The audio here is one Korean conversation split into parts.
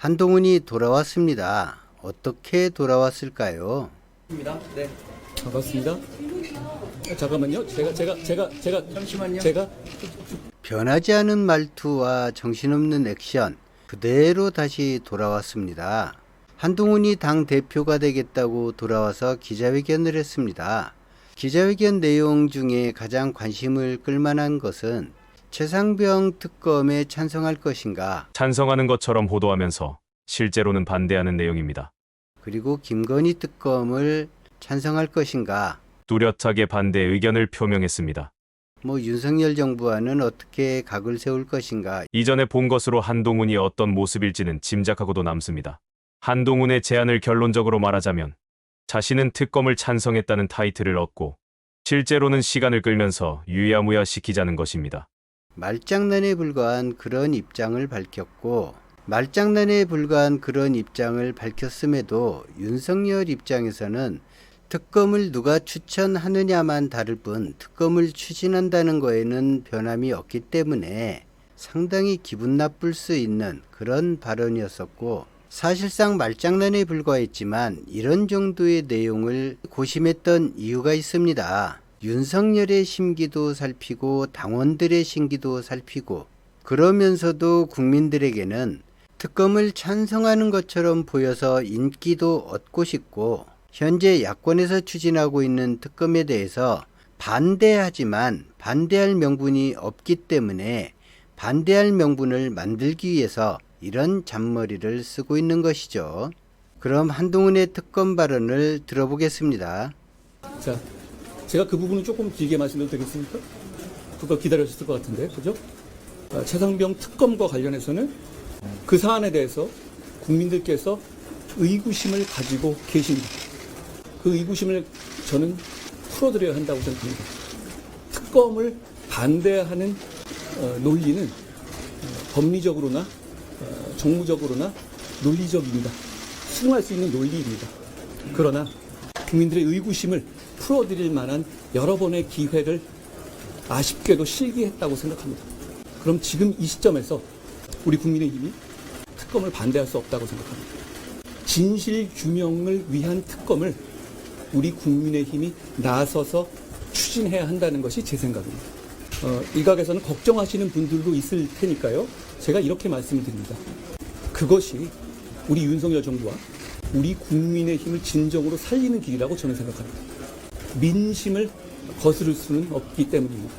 한동훈이 돌아왔습니다. 어떻게 돌아왔을까요? 입니다. 네. 반갑습니다. 어, 잠깐만요. 제가 제가 제가 제가 잠시만요. 제가 변하지 않은 말투와 정신없는 액션 그대로 다시 돌아왔습니다. 한동훈이 당 대표가 되겠다고 돌아와서 기자회견을 했습니다. 기자회견 내용 중에 가장 관심을 끌만한 것은 최상병 특검에 찬성할 것인가 찬성하는 것처럼 보도하면서 실제로는 반대하는 내용입니다. 그리고 김건희 특검을 찬성할 것인가 뚜렷하게 반대 의견을 표명했습니다. 뭐 윤석열 정부와는 어떻게 각을 세울 것인가 이전에 본 것으로 한동훈이 어떤 모습일지는 짐작하고도 남습니다. 한동훈의 제안을 결론적으로 말하자면 자신은 특검을 찬성했다는 타이틀을 얻고 실제로는 시간을 끌면서 유야무야 시키자는 것입니다. 말장난에 불과한 그런 입장을 밝혔고 말장난에 불과한 그런 입장을 밝혔음에도 윤석열 입장에서는 특검을 누가 추천하느냐만 다를 뿐 특검을 추진한다는 거에는 변함이 없기 때문에 상당히 기분 나쁠 수 있는 그런 발언이었었고 사실상 말장난에 불과했지만 이런 정도의 내용을 고심했던 이유가 있습니다. 윤석열의 심기도 살피고 당원들의 심기도 살피고 그러면서도 국민들에게는 특검을 찬성하는 것처럼 보여서 인기도 얻고 싶고 현재 야권에서 추진하고 있는 특검에 대해서 반대하지만 반대할 명분이 없기 때문에 반대할 명분을 만들기 위해서 이런 잔머리를 쓰고 있는 것이죠. 그럼 한동훈의 특검 발언을 들어보겠습니다. 자 제가 그 부분은 조금 길게 말씀드려도 되겠습니까? 그거 기다려주실 것 같은데 그죠? 아, 최상병 특검과 관련해서는 그 사안에 대해서 국민들께서 의구심을 가지고 계십니다. 그 의구심을 저는 풀어드려야 한다고 생각합니다. 특검을 반대하는 어, 논리는 어, 법리적으로나 어, 정무적으로나 논리적입니다. 수긍할 수 있는 논리입니다. 그러나 국민들의 의구심을 풀어드릴 만한 여러 번의 기회를 아쉽게도 실기했다고 생각합니다. 그럼 지금 이 시점에서 우리 국민의힘이 특검을 반대할 수 없다고 생각합니다. 진실 규명을 위한 특검을 우리 국민의힘이 나서서 추진해야 한다는 것이 제 생각입니다. 어, 일각에서는 걱정하시는 분들도 있을 테니까요. 제가 이렇게 말씀을 드립니다. 그것이 우리 윤석열 정부와 우리 국민의 힘을 진정으로 살리는 길이라고 저는 생각합니다. 민심을 거스를 수는 없기 때문입니다.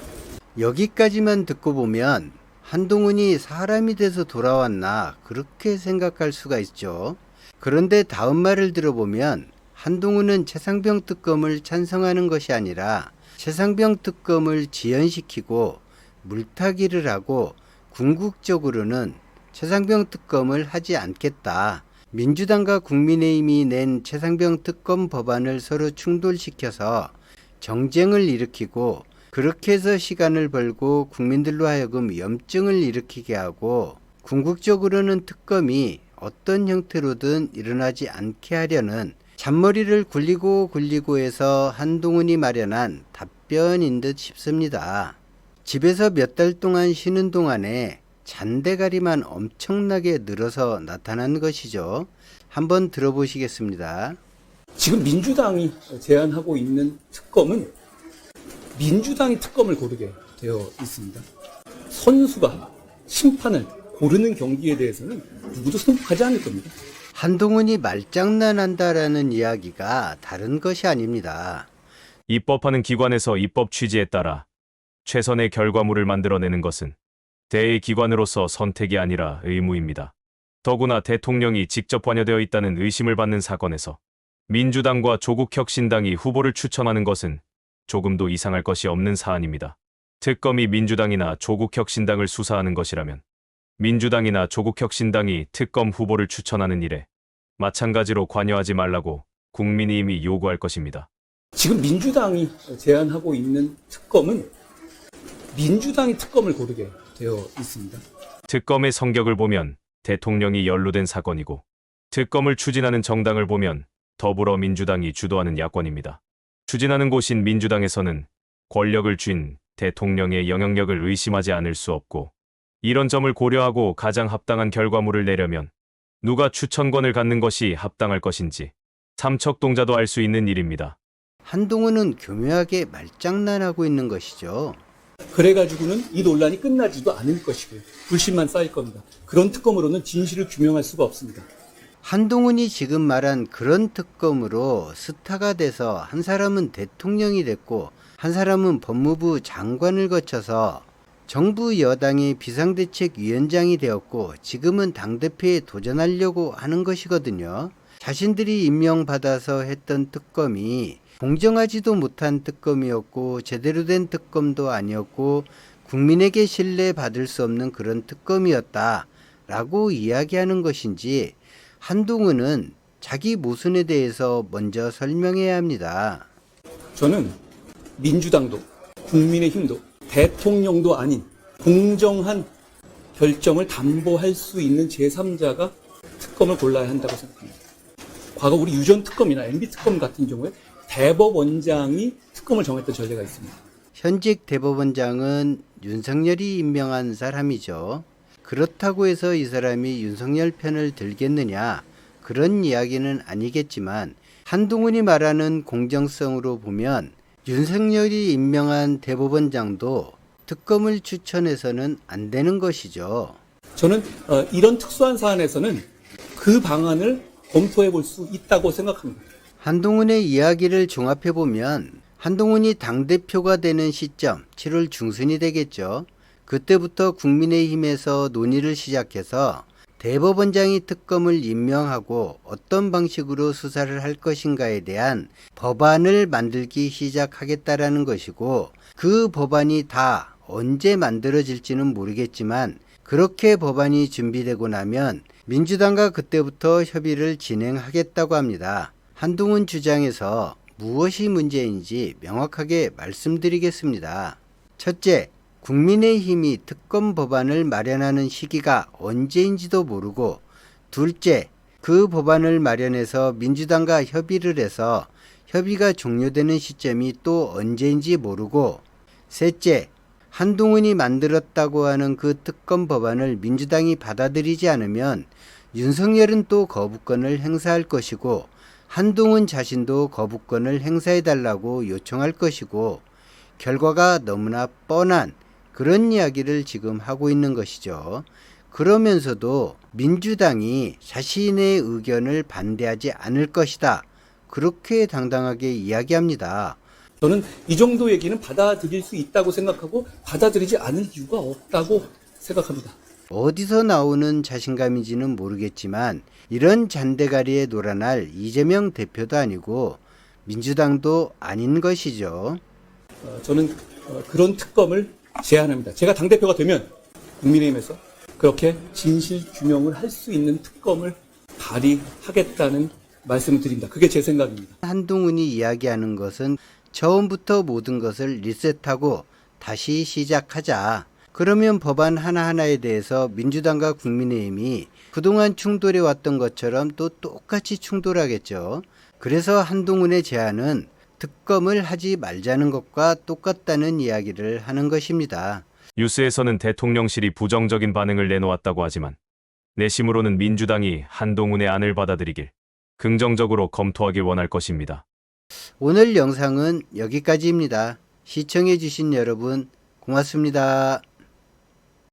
여기까지만 듣고 보면 한동훈이 사람이 돼서 돌아왔나 그렇게 생각할 수가 있죠. 그런데 다음 말을 들어보면 한동훈은 최상병 특검을 찬성하는 것이 아니라 최상병 특검을 지연시키고 물타기를 하고 궁극적으로는 최상병 특검을 하지 않겠다. 민주당과 국민의힘이 낸 최상병 특검 법안을 서로 충돌시켜서 정쟁을 일으키고 그렇게 해서 시간을 벌고 국민들로 하여금 염증을 일으키게 하고 궁극적으로는 특검이 어떤 형태로든 일어나지 않게 하려는 잔머리를 굴리고 굴리고 해서 한동훈이 마련한 답변인 듯 싶습니다. 집에서 몇 달 동안 쉬는 동안에 잔대가리만 엄청나게 늘어서 나타난 것이죠. 한번 들어보시겠습니다. 지금 민주당이 제안하고 있는 특검은 민주당이 특검을 고르게 되어 있습니다. 선수가 심판을 고르는 경기에 대해서는 누구도 승복하지 않을 겁니다. 한동훈이 말장난한다라는 이야기가 다른 것이 아닙니다. 입법하는 기관에서 입법 취지에 따라 최선의 결과물을 만들어내는 것은 대의 기관으로서 선택이 아니라 의무입니다. 더구나 대통령이 직접 관여되어 있다는 의심을 받는 사건에서 민주당과 조국혁신당이 후보를 추천하는 것은 조금도 이상할 것이 없는 사안입니다. 특검이 민주당이나 조국혁신당을 수사하는 것이라면 민주당이나 조국혁신당이 특검 후보를 추천하는 일에 마찬가지로 관여하지 말라고 국민의힘이 요구할 것입니다. 지금 민주당이 제안하고 있는 특검은 민주당이 특검을 고르게 되어 있습니다. 특검의 성격을 보면 대통령이 연루된 사건이고 특검을 추진하는 정당을 보면 더불어민주당이 주도하는 야권입니다. 추진하는 곳인 민주당에서는 권력을 쥔 대통령의 영향력을 의심하지 않을 수 없고 이런 점을 고려하고 가장 합당한 결과물을 내려면 누가 추천권을 갖는 것이 합당할 것인지 삼척동자도 알 수 있는 일입니다. 한동훈은 교묘하게 말장난하고 있는 것이죠. 그래가지고는 이 논란이 끝나지도 않을 것이고요. 불신만 쌓일 겁니다. 그런 특검으로는 진실을 규명할 수가 없습니다. 한동훈이 지금 말한 그런 특검으로 스타가 돼서 한 사람은 대통령이 됐고 한 사람은 법무부 장관을 거쳐서 정부 여당의 비상대책위원장이 되었고 지금은 당대표에 도전하려고 하는 것이거든요. 자신들이 임명받아서 했던 특검이 공정하지도 못한 특검이었고 제대로 된 특검도 아니었고 국민에게 신뢰받을 수 없는 그런 특검이었다라고 이야기하는 것인지 한동훈은 자기 모순에 대해서 먼저 설명해야 합니다. 저는 민주당도 국민의힘도 대통령도 아닌 공정한 결정을 담보할 수 있는 제3자가 특검을 골라야 한다고 생각합니다. 과거 우리 유전 특검이나 MB 특검 같은 경우에 대법원장이 특검을 정했던 전례가 있습니다. 현직 대법원장은 윤석열이 임명한 사람이죠. 그렇다고 해서 이 사람이 윤석열 편을 들겠느냐 그런 이야기는 아니겠지만 한동훈이 말하는 공정성으로 보면 윤석열이 임명한 대법원장도 특검을 추천해서는 안 되는 것이죠. 저는 어, 이런 특수한 사안에서는 그 방안을 검토해 볼 수 있다고 생각합니다. 한동훈의 이야기를 종합해 보면 한동훈이 당대표가 되는 시점 7월 중순이 되겠죠. 그때부터 국민의힘에서 논의를 시작해서 대법원장이 특검을 임명하고 어떤 방식으로 수사를 할 것인가에 대한 법안을 만들기 시작하겠다라는 것이고 그 법안이 다 언제 만들어질지는 모르겠지만 그렇게 법안이 준비되고 나면 민주당과 그때부터 협의를 진행하겠다고 합니다. 한동훈 주장에서 무엇이 문제인지 명확하게 말씀드리겠습니다. 첫째, 국민의힘이 특검 법안을 마련하는 시기가 언제인지도 모르고, 둘째, 그 법안을 마련해서 민주당과 협의를 해서 협의가 종료되는 시점이 또 언제인지 모르고, 셋째, 한동훈이 만들었다고 하는 그 특검 법안을 민주당이 받아들이지 않으면 윤석열은 또 거부권을 행사할 것이고 한동훈 자신도 거부권을 행사해달라고 요청할 것이고 결과가 너무나 뻔한 그런 이야기를 지금 하고 있는 것이죠. 그러면서도 민주당이 자신의 의견을 반대하지 않을 것이다. 그렇게 당당하게 이야기합니다. 저는 이 정도 얘기는 받아들일 수 있다고 생각하고 받아들이지 않을 이유가 없다고 생각합니다. 어디서 나오는 자신감인지는 모르겠지만 이런 잔대가리에 놀아날 이재명 대표도 아니고 민주당도 아닌 것이죠. 어, 저는 어, 그런 특검을 제안합니다. 제가 당대표가 되면 국민의힘에서 그렇게 진실 규명을 할 수 있는 특검을 발의하겠다는 말씀을 드립니다. 그게 제 생각입니다. 한동훈이 이야기하는 것은 처음부터 모든 것을 리셋하고 다시 시작하자. 그러면 법안 하나하나에 대해서 민주당과 국민의힘이 그동안 충돌해 왔던 것처럼 또 똑같이 충돌하겠죠. 그래서 한동훈의 제안은 특검을 하지 말자는 것과 똑같다는 이야기를 하는 것입니다. 뉴스에서는 대통령실이 부정적인 반응을 내놓았다고 하지만 내심으로는 민주당이 한동훈의 안을 받아들이길 긍정적으로 검토하길 원할 것입니다. 오늘 영상은 여기까지입니다. 시청해주신 여러분 고맙습니다.